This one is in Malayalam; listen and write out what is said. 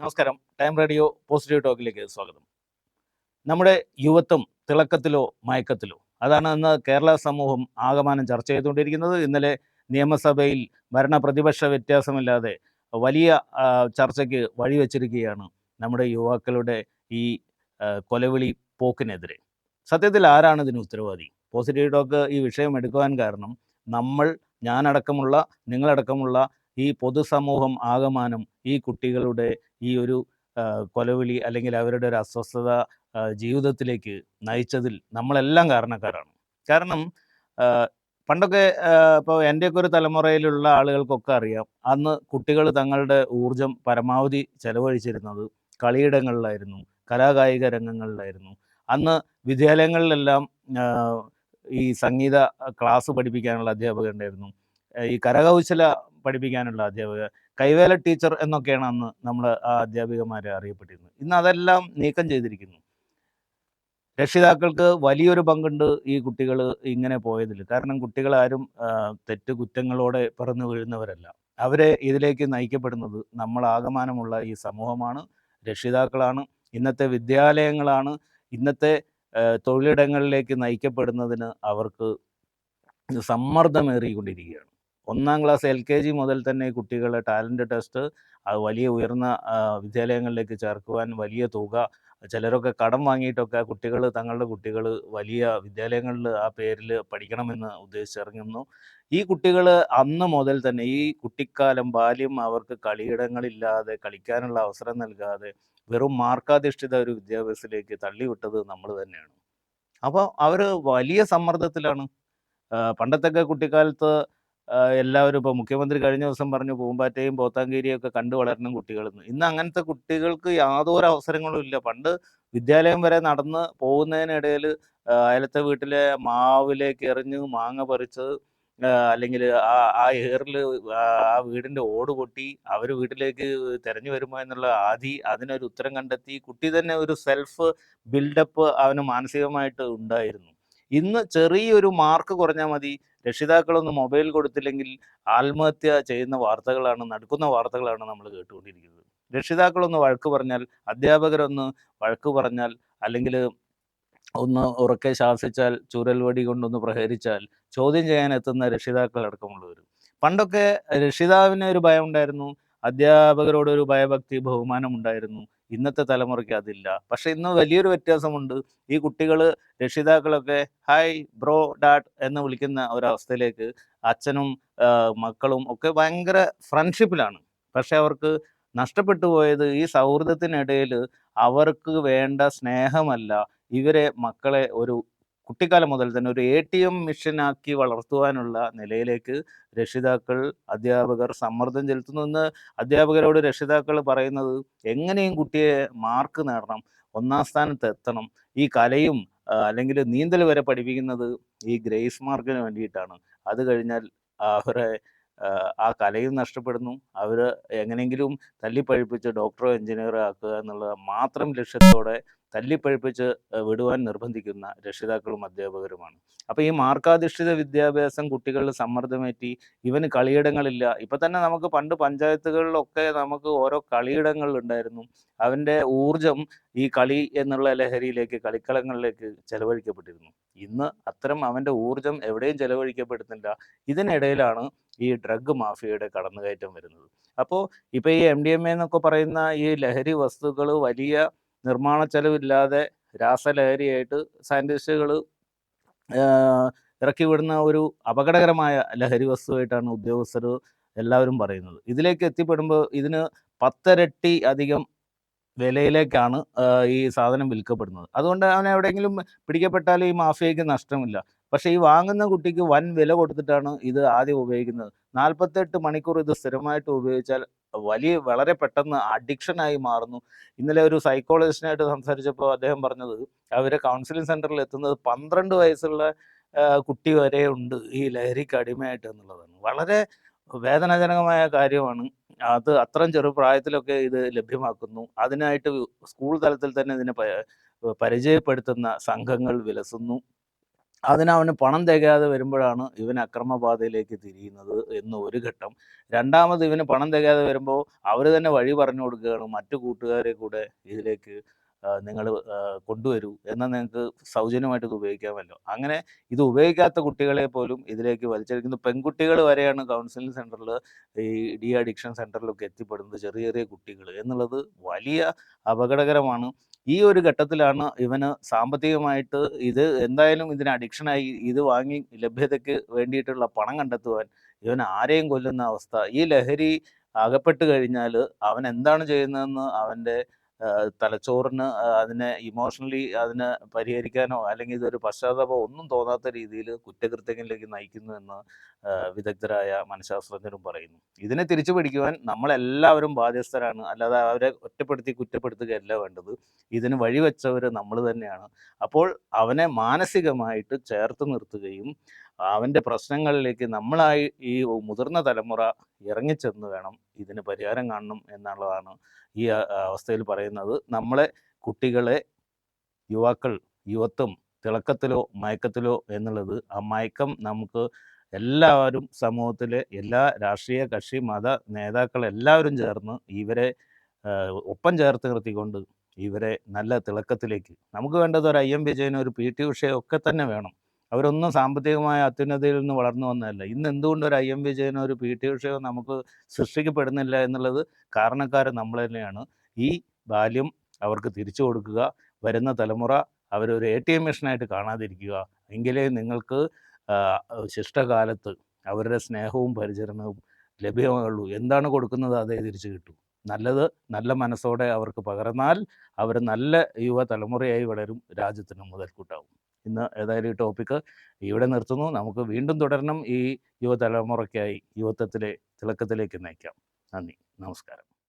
നമസ്കാരം. ടൈം റേഡിയോ പോസിറ്റീവ് ടോക്കിലേക്ക് സ്വാഗതം. നമ്മുടെ യുവത്വം തിളക്കത്തിലോ മയക്കത്തിലോ? അതാണ് ഇന്ന് കേരള സമൂഹം ആകമാനം ചർച്ച ചെയ്തുകൊണ്ടിരിക്കുന്നത്. ഇന്നലെ നിയമസഭയിൽ ഭരണ പ്രതിപക്ഷ വ്യത്യാസമില്ലാതെ വലിയ ചർച്ചയ്ക്ക് വഴിവെച്ചിരിക്കുകയാണ് നമ്മുടെ യുവാക്കളുടെ ഈ കൊലവിളി പോക്കിനെതിരെ. സത്യത്തിൽ ആരാണ് ഇതിന് ഉത്തരവാദി? പോസിറ്റീവ് ടോക്ക് ഈ വിഷയം എടുക്കുവാൻ കാരണം നമ്മൾ ഞാനടക്കമുള്ള നിങ്ങളടക്കമുള്ള ഈ പൊതുസമൂഹം ആകമാനം ഈ കുട്ടികളുടെ ഈ ഒരു കൊലവിളി അല്ലെങ്കിൽ അവരുടെ ഒരു അസ്വസ്ഥത ജീവിതത്തിലേക്ക് നയിച്ചതിൽ നമ്മളെല്ലാം കാരണക്കാരാണ്. കാരണം പണ്ടൊക്കെ ഇപ്പോൾ എന്റെയൊക്കെ ഒരു തലമുറയിലുള്ള ആളുകൾക്കൊക്കെ അറിയാം അന്ന് കുട്ടികൾ തങ്ങളുടെ ഊർജം പരമാവധി ചെലവഴിച്ചിരുന്നത് കളിയിടങ്ങളിലായിരുന്നു കലാകായിക രംഗങ്ങളിലായിരുന്നു. അന്ന് വിദ്യാലയങ്ങളിലെല്ലാം ഈ സംഗീത ക്ലാസ് പഠിപ്പിക്കാനുള്ള അധ്യാപകരുണ്ടായിരുന്നു ഈ കരകൗശല പഠിപ്പിക്കാനുള്ള അധ്യാപകർ കൈവേല ടീച്ചർ എന്നൊക്കെയാണ് അന്ന് നമ്മൾ ആ അധ്യാപികമാരെ അറിയപ്പെട്ടിരുന്നത്. ഇന്ന് അതെല്ലാം നീക്കം ചെയ്തിരിക്കുന്നു. രക്ഷിതാക്കൾക്ക് വലിയൊരു പങ്കുണ്ട് ഈ കുട്ടികൾ ഇങ്ങനെ പോയതിൽ കാരണം കുട്ടികളാരും തെറ്റ് കുറ്റങ്ങളോടെ പിറന്നു വീഴുന്നവരല്ല. അവരെ ഇതിലേക്ക് നയിക്കപ്പെടുന്നത് നമ്മൾ ആകമാനമുള്ള ഈ സമൂഹമാണ്. രക്ഷിതാക്കളാണ്. ഇന്നത്തെ വിദ്യാലയങ്ങളാണ്. ഇന്നത്തെ തൊഴിലിടങ്ങളിലേക്ക് നയിക്കപ്പെടുന്നതിന് അവർക്ക് സമ്മർദ്ദമേറിക്കൊണ്ടിരിക്കുകയാണ്. ഒന്നാം ക്ലാസ് എൽ കെ ജി മുതൽ തന്നെ കുട്ടികളെ ടാലന്റ് ടെസ്റ്റ് അത് വലിയ ഉയർന്ന വിദ്യാലയങ്ങളിലേക്ക് ചേർക്കുവാൻ വലിയ തുക ചിലരൊക്കെ കടം വാങ്ങിയിട്ടൊക്കെ കുട്ടികൾ തങ്ങളുടെ കുട്ടികൾ വലിയ വിദ്യാലയങ്ങളിൽ ആ പേരിൽ പഠിക്കണമെന്ന് ഉദ്ദേശിച്ചിറങ്ങുന്നു ഈ കുട്ടികൾ അന്ന് മുതൽ തന്നെ ഈ കുട്ടിക്കാലം ബാല്യം അവർക്ക് കളിയിടങ്ങളില്ലാതെ കളിക്കാനുള്ള അവസരം നൽകാതെ വെറും മാർക്കാധിഷ്ഠിത ഒരു വിദ്യാഭ്യാസത്തിലേക്ക് തള്ളിവിട്ടത് നമ്മൾ തന്നെയാണ്. അപ്പോൾ അവർ വലിയ സമ്മർദ്ദത്തിലാണ്. പണ്ടത്തെ പണ്ടത്തൊക്കെ കുട്ടിക്കാലത്ത് എല്ലാവരും ഇപ്പോൾ മുഖ്യമന്ത്രി കഴിഞ്ഞ ദിവസം പറഞ്ഞു പൂമ്പാറ്റയും പോത്താങ്കേരിയും ഒക്കെ കണ്ടു വളരണം കുട്ടികളെന്ന്. ഇന്ന് അങ്ങനത്തെ കുട്ടികൾക്ക് യാതൊരു അവസരങ്ങളും ഇല്ല. പണ്ട് വിദ്യാലയം വരെ നടന്ന് പോകുന്നതിനിടയിൽ അയലത്തെ വീട്ടിലെ മാവിലേക്ക് എറിഞ്ഞ് മാങ്ങ പറിച്ച് അല്ലെങ്കിൽ ആ ആ ഏറിൽ ആ വീടിന്റെ ഓട് പൊട്ടി അവർ വീട്ടിലേക്ക് തിരഞ്ഞു വരുമോ എന്നുള്ള ആദി അതിനൊരു ഉത്തരം കണ്ടെത്തി. കുട്ടി തന്നെ ഒരു സെൽഫ് ബിൽഡപ്പ് അവന് മാനസികമായിട്ട് ഉണ്ടായിരുന്നു. ഇന്ന് ചെറിയൊരു മാർക്ക് കുറഞ്ഞാൽ മതി. രക്ഷിതാക്കളൊന്ന് മൊബൈൽ കൊടുത്തില്ലെങ്കിൽ ആത്മഹത്യ ചെയ്യുന്ന വാർത്തകളാണ് നടക്കുന്ന വാർത്തകളാണ് നമ്മൾ കേട്ടുകൊണ്ടിരിക്കുന്നത്. രക്ഷിതാക്കളൊന്ന് വഴക്ക് പറഞ്ഞാൽ അധ്യാപകരൊന്ന് വഴക്ക് പറഞ്ഞാൽ അല്ലെങ്കിൽ ഒന്ന് ഉറക്കെ ശാസിച്ചാൽ ചുരൽവടി കൊണ്ടൊന്ന് പ്രഹരിച്ചാൽ ചോദ്യം ചെയ്യാൻ എത്തുന്ന രക്ഷിതാക്കൾ അടക്കമുള്ളവർ പണ്ടൊക്കെ രക്ഷിതാവിന് ഒരു ഭയം ഉണ്ടായിരുന്നു അധ്യാപകരോട് ഒരു ഭയഭക്തി ബഹുമാനം ഉണ്ടായിരുന്നു ഇന്നത്തെ തലമുറയ്ക്ക് അതില്ല. പക്ഷെ ഇന്ന് വലിയൊരു വ്യത്യാസമുണ്ട്. ഈ കുട്ടികൾ രക്ഷിതാക്കളൊക്കെ ഹായ് ബ്രോ ഡാഡ് എന്ന് വിളിക്കുന്ന ഒരവസ്ഥയിലേക്ക് അച്ഛനും മക്കളും ഒക്കെ ഭയങ്കര ഫ്രണ്ട്ഷിപ്പിലാണ് പക്ഷെ അവർക്ക് നഷ്ടപ്പെട്ടു പോയത് ഈ സൗഹൃദത്തിനിടയിൽ അവർക്ക് വേണ്ട സ്നേഹമല്ല. ഇവരെ മക്കളെ ഒരു കുട്ടിക്കാലം മുതൽ തന്നെ ഒരു എ ടി എം മെഷീനാക്കി വളർത്തുവാനുള്ള നിലയിലേക്ക് രക്ഷിതാക്കൾ അധ്യാപകർ സമ്മർദ്ദം ചെലുത്തുന്നു. എന്ന് അധ്യാപകരോട് രക്ഷിതാക്കൾ പറയുന്നത് എങ്ങനെയും കുട്ടിയെ മാർക്ക് നേടണം ഒന്നാം സ്ഥാനത്ത് എത്തണം. ഈ കലയും അല്ലെങ്കിൽ നീന്തൽ വരെ പഠിപ്പിക്കുന്നത് ഈ ഗ്രേസ് മാർക്കിന് വേണ്ടിയിട്ടാണ്. അത് കഴിഞ്ഞാൽ അവരെ ആ, കലയും നഷ്ടപ്പെടുന്നു. അവർ എങ്ങനെയെങ്കിലും തല്ലിപ്പഴിപ്പിച്ച് ഡോക്ടറോ എഞ്ചിനീയറോ ആക്കുക എന്നുള്ളത് മാത്രം ലക്ഷ്യത്തോടെ തല്ലിപ്പഴിപ്പിച്ച് വിടുവാൻ നിർബന്ധിക്കുന്ന രക്ഷിതാക്കളും അധ്യാപകരുമാണ്. അപ്പോൾ ഈ മാർക്കാധിഷ്ഠിത വിദ്യാഭ്യാസം കുട്ടികളിൽ സമ്മർദ്ദമേറ്റി ഇവന് കളിയിടങ്ങളില്ല. ഇപ്പം തന്നെ നമുക്ക് പണ്ട് പഞ്ചായത്തുകളിലൊക്കെ നമുക്ക് ഓരോ കളിയിടങ്ങളുണ്ടായിരുന്നു അവന്റെ ഊർജം ഈ കളി എന്നുള്ള ലഹരിയിലേക്ക് കളിക്കളങ്ങളിലേക്ക് ചെലവഴിക്കപ്പെട്ടിരുന്നു. ഇന്ന് അത്തരം അവന്റെ ഊർജം എവിടെയും ചെലവഴിക്കപ്പെടുന്നില്ല. ഇതിനിടയിലാണ് ഈ ഡ്രഗ് മാഫിയയുടെ കടന്നുകയറ്റം വരുന്നത്. അപ്പോൾ ഇപ്പോൾ ഈ എം ഡി എ എന്നൊക്കെ പറയുന്ന ഈ ലഹരി വസ്തുക്കൾ വലിയ നിർമ്മാണ ചെലവില്ലാതെ രാസലഹരിയായിട്ട് സയന്റിസ്റ്റുകൾ ഇറക്കി വിടുന്ന ഒരു അപകടകരമായ ലഹരി വസ്തുവായിട്ടാണ് ഉദ്യോഗസ്ഥർ എല്ലാവരും പറയുന്നത്. ഇതിലേക്ക് എത്തിപ്പെടുമ്പോൾ ഇതിന് പത്തരട്ടി അധികം വിലയിലേക്കാണ് ഈ സാധനം വിൽക്കപ്പെടുന്നത്. അതുകൊണ്ട് അവൻ എവിടെയെങ്കിലും പിടിക്കപ്പെട്ടാൽ ഈ മാഫിയയ്ക്ക് നഷ്ടമില്ല. പക്ഷേ ഈ വാങ്ങുന്ന കുട്ടിക്ക് വൻ വില കൊടുത്തിട്ടാണ് ഇത് ആദ്യം ഉപയോഗിക്കുന്നത്. നാൽപ്പത്തെട്ട് മണിക്കൂർ ഇത് സ്ഥിരമായിട്ട് ഉപയോഗിച്ചാൽ വലിയ വളരെ പെട്ടെന്ന് അഡിക്ഷനായി മാറുന്നു. ഇന്നലെ ഒരു സൈക്കോളജിസ്റ്റിനായിട്ട് സംസാരിച്ചപ്പോൾ അദ്ദേഹം പറഞ്ഞത് അവരെ കൗൺസിലിംഗ് സെന്ററിൽ എത്തുന്നത് പന്ത്രണ്ട് വയസ്സുള്ള കുട്ടി വരെ ഉണ്ട് ഈ ലഹരിക്ക് അടിമയായിട്ട് എന്നുള്ളതാണ്. വളരെ വേദനാജനകമായ കാര്യമാണ്. അത് അത്രയും ചെറുപ്രായത്തിലൊക്കെ ഇത് ലഭ്യമാക്കുന്നു. അതിനായിട്ട് സ്കൂൾ തലത്തിൽ തന്നെ ഇതിനെ പരിചയപ്പെടുത്തുന്ന സംഘങ്ങൾ വിലസുന്നു. അതിന് അവന് പണം തികയാതെ വരുമ്പോഴാണ് ഇവൻ അക്രമപാതയിലേക്ക് തിരിയുന്നത് എന്ന് ഒരു ഘട്ടം. രണ്ടാമത് ഇവന് പണം തികയാതെ വരുമ്പോൾ അവർ തന്നെ വഴി പറഞ്ഞു കൊടുക്കുകയാണ് മറ്റു കൂട്ടുകാരെ കൂടെ ഇതിലേക്ക് നിങ്ങൾ കൊണ്ടുവരൂ എന്നാൽ നിങ്ങൾക്ക് സൗജന്യമായിട്ട് ഇത് ഉപയോഗിക്കാമല്ലോ. അങ്ങനെ ഇത് ഉപയോഗിക്കാത്ത കുട്ടികളെ പോലും ഇതിലേക്ക് വലിച്ചെടുക്കുന്നു പെൺകുട്ടികൾ വരെയാണ് കൗൺസിലിംഗ് സെന്ററിൽ ഈ ഡി അഡിക്ഷൻ സെന്ററിലൊക്കെ എത്തിപ്പെടുന്നത് ചെറിയ ചെറിയ കുട്ടികൾ എന്നുള്ളത് വലിയ അപകടകരമാണ്. ഈ ഒരു ഘട്ടത്തിലാണ് ഇവന് സാമ്പത്തികമായിട്ട് ഇത് എന്തായാലും ഇതിന് അഡിക്ഷനായി ഇത് വാങ്ങി ലഭ്യതയ്ക്ക് വേണ്ടിയിട്ടുള്ള പണം കണ്ടെത്തുവാൻ ഇവൻ ആരെയും കൊല്ലുന്ന അവസ്ഥ. ഈ ലഹരി അകപ്പെട്ട് കഴിഞ്ഞാൽ അവൻ എന്താണ് ചെയ്യുന്നതെന്ന് അവന്റെ തലച്ചോറിന് അതിനെ ഇമോഷണലി അതിനെ പരിഹരിക്കാനോ അല്ലെങ്കിൽ ഇതൊരു പശ്ചാത്തലമോ ഒന്നും തോന്നാത്ത രീതിയിൽ കുറ്റകൃത്യങ്ങളിലേക്ക് നയിക്കുന്നു എന്ന് വിദഗ്ധരായ മനഃശാസ്ത്രജ്ഞരും പറയുന്നു. ഇതിനെ തിരിച്ചു പിടിക്കുവാൻ നമ്മളെല്ലാവരും ബാധ്യസ്ഥരാണ്. അല്ലാതെ അവരെ ഒറ്റപ്പെടുത്തി കുറ്റപ്പെടുത്തുകയല്ല വേണ്ടത്. ഇതിന് വഴിവെച്ചവർ നമ്മൾ തന്നെയാണ്. അപ്പോൾ അവനെ മാനസികമായിട്ട് ചേർത്ത് നിർത്തുകയും അവന്റെ പ്രശ്നങ്ങളിലേക്ക് നമ്മളായി ഈ മുതിർന്ന തലമുറ ഇറങ്ങിച്ചെന്ന് വേണം ഇതിന് പരിഹാരം കാണണം എന്നുള്ളതാണ് ഈ അവസ്ഥയിൽ പറയുന്നത്. നമ്മളെ കുട്ടികളെ യുവാക്കൾ യുവത്വം തിളക്കത്തിലോ മയക്കത്തിലോ എന്നുള്ളത് ആ മയക്കം നമുക്ക് എല്ലാവരും സമൂഹത്തിലെ എല്ലാ രാഷ്ട്രീയ കക്ഷി മത നേതാക്കൾ എല്ലാവരും ചേർന്ന് ഇവരെ ഒപ്പം ചേർത്ത് നിർത്തിക്കൊണ്ട് ഇവരെ നല്ല തിളക്കത്തിലേക്ക് നമുക്ക് വേണ്ടത് ഒരു ഐ എം വിജയനും ഒരു പി ടി ഉഷയോ ഒക്കെ തന്നെ വേണം. അവരൊന്നും സാമ്പത്തികമായ അത്യുന്നതയിൽ നിന്ന് വളർന്നു വന്നതല്ല. ഇന്ന് എന്തുകൊണ്ട് ഒരു ഐ എം വിജയനോ ഒരു പി ടി ഉഷയോ നമുക്ക് സൃഷ്ടിക്കപ്പെടുന്നില്ല എന്നുള്ളത് കാരണക്കാർ നമ്മൾ തന്നെയാണ്. ഈ ബാല്യം അവർക്ക് തിരിച്ചു കൊടുക്കുക വരുന്ന തലമുറ അവരൊരു എ ടി എം മെഷീനായിട്ട് കാണാതിരിക്കുക. എങ്കിലേ നിങ്ങൾക്ക് ശിഷ്ടകാലത്ത് അവരുടെ സ്നേഹവും പരിചരണവും ലഭ്യമാകുള്ളൂ എന്താണ് കൊടുക്കുന്നത് അതേ തിരിച്ചു കിട്ടും. നല്ലത് നല്ല മനസ്സോടെ അവർക്ക് പകർന്നാൽ അവർ നല്ല യുവ തലമുറയായി വളരും രാജ്യത്തിന് മുതൽക്കൂട്ടാവും. ഇന്ന് ഏതായാലും ഈ ടോപ്പിക്ക് ഇവിടെ നിർത്തുന്നു. നമുക്ക് വീണ്ടും തുടരണം. ഈ യുവതലമുറയ്ക്കായി യുവത്വത്തിലെ തിളക്കത്തിലേക്ക് നയിക്കാം. നന്ദി. നമസ്കാരം.